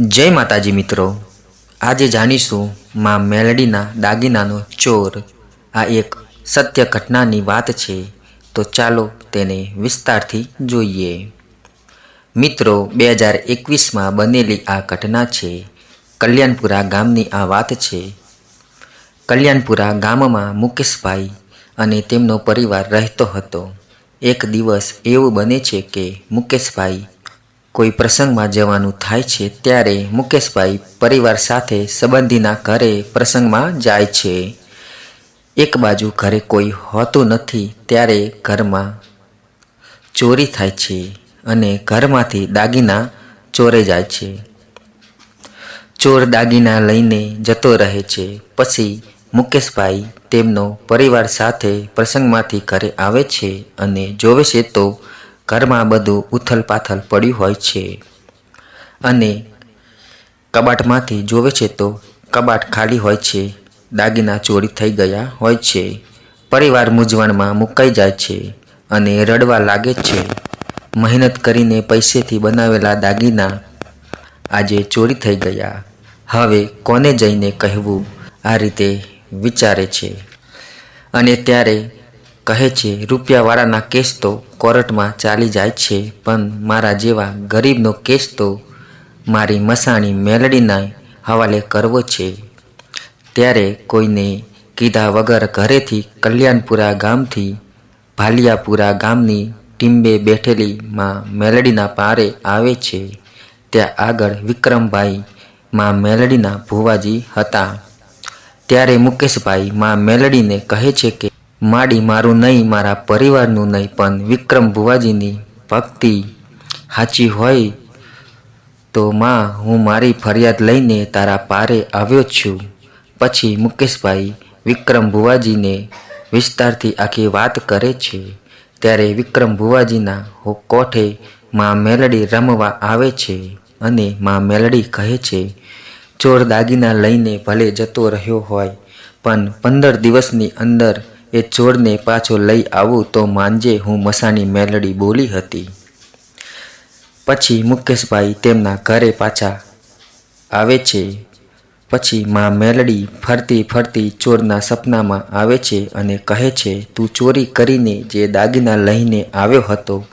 જય માતાજી મિત્રો. આજે જાણીશું માં મેલડીના દાગીનાનો ચોર. આ એક સત્ય ઘટનાની વાત છે. તો ચાલો તેને વિસ્તારથી જોઈએ. મિત્રો, બે હજાર એકવીસમાં બનેલી આ ઘટના છે. કલ્યાણપુરા ગામની આ વાત છે. કલ્યાણપુરા ગામમાં મુકેશભાઈ અને તેમનો પરિવાર રહેતો હતો. એક દિવસ એવું બને છે કે મુકેશભાઈ કોઈ પ્રસંગમાં જવાનું થાય છે, ત્યારે મુકેશભાઈ પરિવાર સાથે સંબંધીના ઘરે પ્રસંગમાં જાય છે. એક બાજુ ઘરે કોઈ હોતું નથી, ત્યારે ઘરમાં ચોરી થાય છે અને ઘરમાંથી દાગીના ચોરે જાય છે. ચોર દાગીના લઈને જતો રહે છે. પછી મુકેશભાઈ તેમનો પરિવાર સાથે પ્રસંગમાંથી ઘરે આવે છે અને જોવે છે તો ઘરમાં બધું ઉથલપાથલ પડ્યું હોય છે. અને કબાટમાંથી જોવે છે તો કબાટ ખાલી હોય છે, દાગીના ચોરી થઈ ગયા હોય છે. પરિવાર મૂંઝવણમાં મુકાઈ જાય છે અને રડવા લાગે છે. મહેનત કરીને પૈસેથી બનાવેલા દાગીના આજે ચોરી થઈ ગયા. હવે કોને જઈને કહેવું? આ રીતે વિચારે છે. અને ત્યારે કહે છે, રૂપિયાવાળાના કેસ તો કોર્ટમાં ચાલી જાય છે, પણ મારા જેવા ગરીબનો કેસ તો મારી મસાણી મેલડીના હવાલે કરવો છે. ત્યારે કોઈને કીધા વગર ઘરેથી કલ્યાણપુરા ગામથી ભાલિયાપુરા ગામની ટીમ્બે બેઠેલી માં મેલડીના પારે આવે છે. ત્યાં આગળ વિક્રમભાઈ માં મેલડીના ભુવાજી હતા. ત્યારે મુકેશભાઈ માં મેલડીને કહે છે કે માડી મારું નહીં, મારા પરિવારનું નહીં, પણ વિક્રમ ભુવાજીની ભક્તિ સાચી હોય તો માં, હું મારી ફરિયાદ લઈને તારા પારે આવ્યો છું. પછી મુકેશભાઈ વિક્રમ ભુવાજીને વિસ્તારથી આખી વાત કરે છે. ત્યારે વિક્રમ ભુવાજીના કોઠે માં મેલડી રમવા આવે છે અને માં મેલડી કહે છે, ચોર દાગીના લઈને ભલે જતો રહ્યો હોય, પણ પંદર દિવસની અંદર એ ચોરને પાછો લઈ આવું તો માનજે હું મસાની મેલડી બોલી હતી. પછી મુકેશભાઈ તેમના ઘરે પાછા આવે છે. પછી માં મેલડી ફરતી ફરતી ચોરના સપનામાં આવે છે અને કહે છે, તું ચોરી કરીને જે દાગીના લઈને આવ્યો હતો,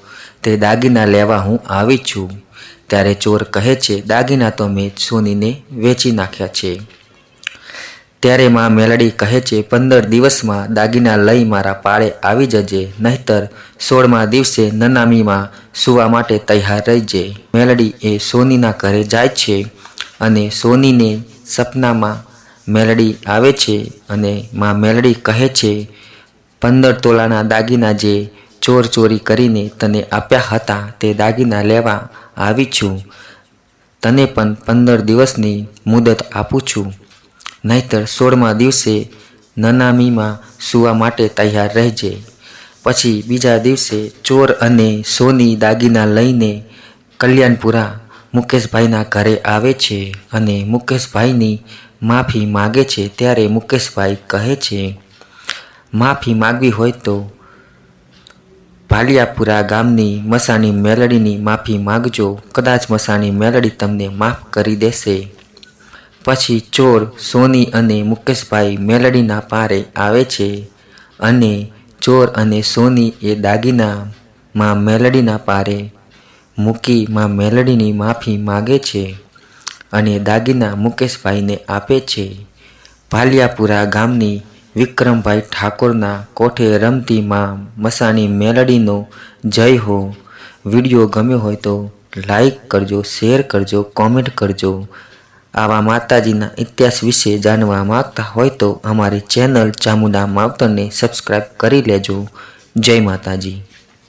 તે દાગીના લેવા હું આવી છું. ત્યારે ચોર કહે છે, દાગીના તો મેં સોનીને વેચી નાખ્યા છે. ત્યારે માં મેલડી કહે છે, પંદર દિવસમાં દાગીના લઈ મારા પાળે આવી જજે, નહીતર સોળમા દિવસે નનામીમાં સુવા માટે તૈયાર રહીજે. મેલડી એ સોનીના ઘરે જાય છે અને સોનીને સપનામાં મેલડી આવે છે અને માં મેલડી કહે છે, પંદર તોલાના દાગીના જે ચોર ચોરી કરીને તને આપ્યા હતા તે દાગીના લેવા આવી છું. તને પણ પંદર દિવસની મુદત આપું છું. નહીતર સોળમા દિવસે નનામીમાં સૂવા માટે તૈયાર રહેજે. પછી બીજા દિવસે ચોર અને સોની દાગીના લઈને કલ્યાણપુરા મુકેશભાઈના ઘરે આવે છે અને મુકેશભાઈની માફી માગે છે ત્યારે મુકેશભાઈ કહે છે, માફી માગવી હોય તો ભાલિયાપુરા ગામની મસાણી મેલડીની માફી માગજો. કદાચ મસાણી મેલડી તમને માફ કરી દેશે. પછી ચોર, સોની અને મુકેશભાઈ મેલડીના પારે આવે છે અને ચોર અને સોની એ દાગીના માં મેલડીના પારે મૂકી માં મેલડીની માફી માગે છે અને દાગીના મુકેશભાઈને આપે છે. ભાલિયાપુરા ગામની વિક્રમભાઈ ઠાકોરના કોઠે રમતી માં મસાણી મેલડીનો જય હો. વીડિયો ગમ્યો હોય તો લાઈક કરજો, શેર કરજો, કોમેન્ટ કરજો. આવા માતાજીના ઇતિહાસ વિશે જાણવા માગતા હોય તો અમારી ચેનલ ચામુંડા માવતરને સબસ્ક્રાઈબ કરી લેજો. જય માતાજી.